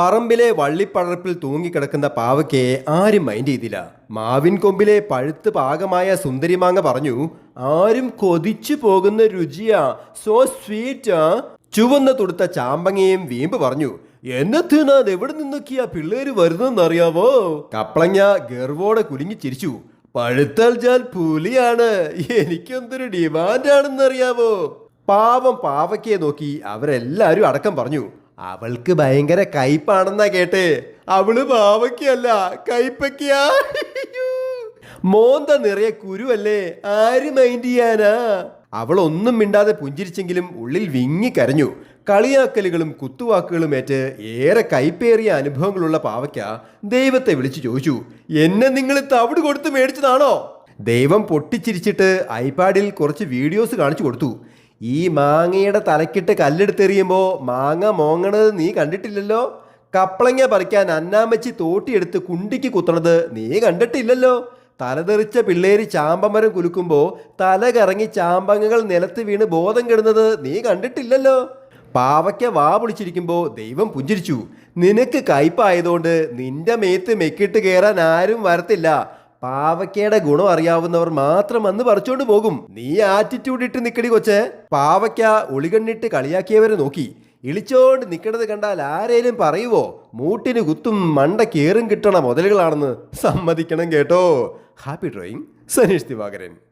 പറമ്പിലെ വള്ളിപ്പടർപ്പിൽ തൂങ്ങിക്കിടക്കുന്ന പാവയ്ക്കയെ ആരും മൈൻഡ് ചെയ്തില്ല. മാവിൻ കൊമ്പിലെ പഴുത്ത് പാകമായ സുന്ദരിമാങ്ങ പറഞ്ഞു ആരും കൊതിച്ചു പോകുന്ന രുചിയാ സോ സ്വീറ്റാ ചുവന്ന തുടുത്ത ചാമ്പങ്ങയും വീമ്പ് പറഞ്ഞു എന്നത്തിനാ എവിടെ നിന്നൊക്കെയാ പിള്ളേര് വരുന്നതെന്നറിയാവോ? കപ്പളങ്ങ ഗർവോടെ കുലുങ്ങി ചിരിച്ചു പഴുത്താൽ ജാൽ പുലിയാണ് എനിക്കെന്തൊരു ഡിമാൻഡാണെന്നറിയാവോ? പാവം പാവയ്ക്കയെ നോക്കി അവരെല്ലാരും അടക്കം പറഞ്ഞു അവൾക്ക് ഭയങ്കര കയ്പാണെന്നാ കേട്ടെ. അവൾ പാവയ്ക്കല്ല കയ്പയ്ക്കാ. മോന്ത നിറയെ കുരുവല്ലേ? ആര് മൈൻഡ് ചെയ്യാനാ? അവൾ ഒന്നും മിണ്ടാതെ പുഞ്ചിരിച്ചെങ്കിലും ഉള്ളിൽ വിങ്ങി കരഞ്ഞു. കളിയാക്കലുകളും കുത്തുവാക്കുകളും ഏറ്റ് ഏറെ കൈപ്പേറിയ അനുഭവങ്ങളുള്ള പാവയ്ക്ക ദൈവത്തെ വിളിച്ചു ചോദിച്ചു എന്നെ നിങ്ങൾ തവിട് കൊടുത്ത് മേടിച്ചതാണോ? ദൈവം പൊട്ടിച്ചിരിച്ചിട്ട് ഐപാഡിൽ കുറച്ച് വീഡിയോസ് കാണിച്ചു കൊടുത്തു. ഈ മാങ്ങയുടെ തലക്കിട്ട് കല്ലെടുത്തെറിയുമ്പോൾ മാങ്ങ മോങ്ങണത് നീ കണ്ടിട്ടില്ലല്ലോ? കപ്പളങ്ങ പറിക്കാൻ അന്നാമച്ചി തോട്ടിയെടുത്ത് കുണ്ടിക്ക് കുത്തണത് നീ കണ്ടിട്ടില്ലല്ലോ? തലതെറിച്ച പിള്ളേര് ചാമ്പമരം കുലുക്കുമ്പോൾ തല കറങ്ങി ചാമ്പങ്ങകൾ നിലത്ത് വീണ് ബോധം കെടുന്നത് നീ കണ്ടിട്ടില്ലല്ലോ? പാവയ്ക്ക വാ പൊളിച്ചിരിക്കുമ്പോൾ ദൈവം പുഞ്ചിരിച്ചു. നിനക്ക് കയ്പായതുകൊണ്ട് നിന്റെ മേത്ത് മെക്കിട്ട് കയറാൻ ആരും വരത്തില്ല. പാവയ്ക്കയുടെ ഗുണം അറിയാവുന്നവർ മാത്രം അന്ന് പറിച്ചോണ്ട് പോകും. നീ ആറ്റിറ്റ്യൂഡ് ഇട്ട് നിക്കടി കൊച്ചെ. പാവയ്ക്ക ഒളികണ്ണിട്ട് കളിയാക്കിയവരെ നോക്കി. ഇളിച്ചോണ്ട് നിക്കണത് കണ്ടാൽ ആരേലും പറയുവോ? മൂട്ടിന് കുത്തും മണ്ട കേറും കിട്ടണ മുതലുകളാണെന്ന് സമ്മതിക്കണം കേട്ടോ. Happy drawing Sanish Divakaran.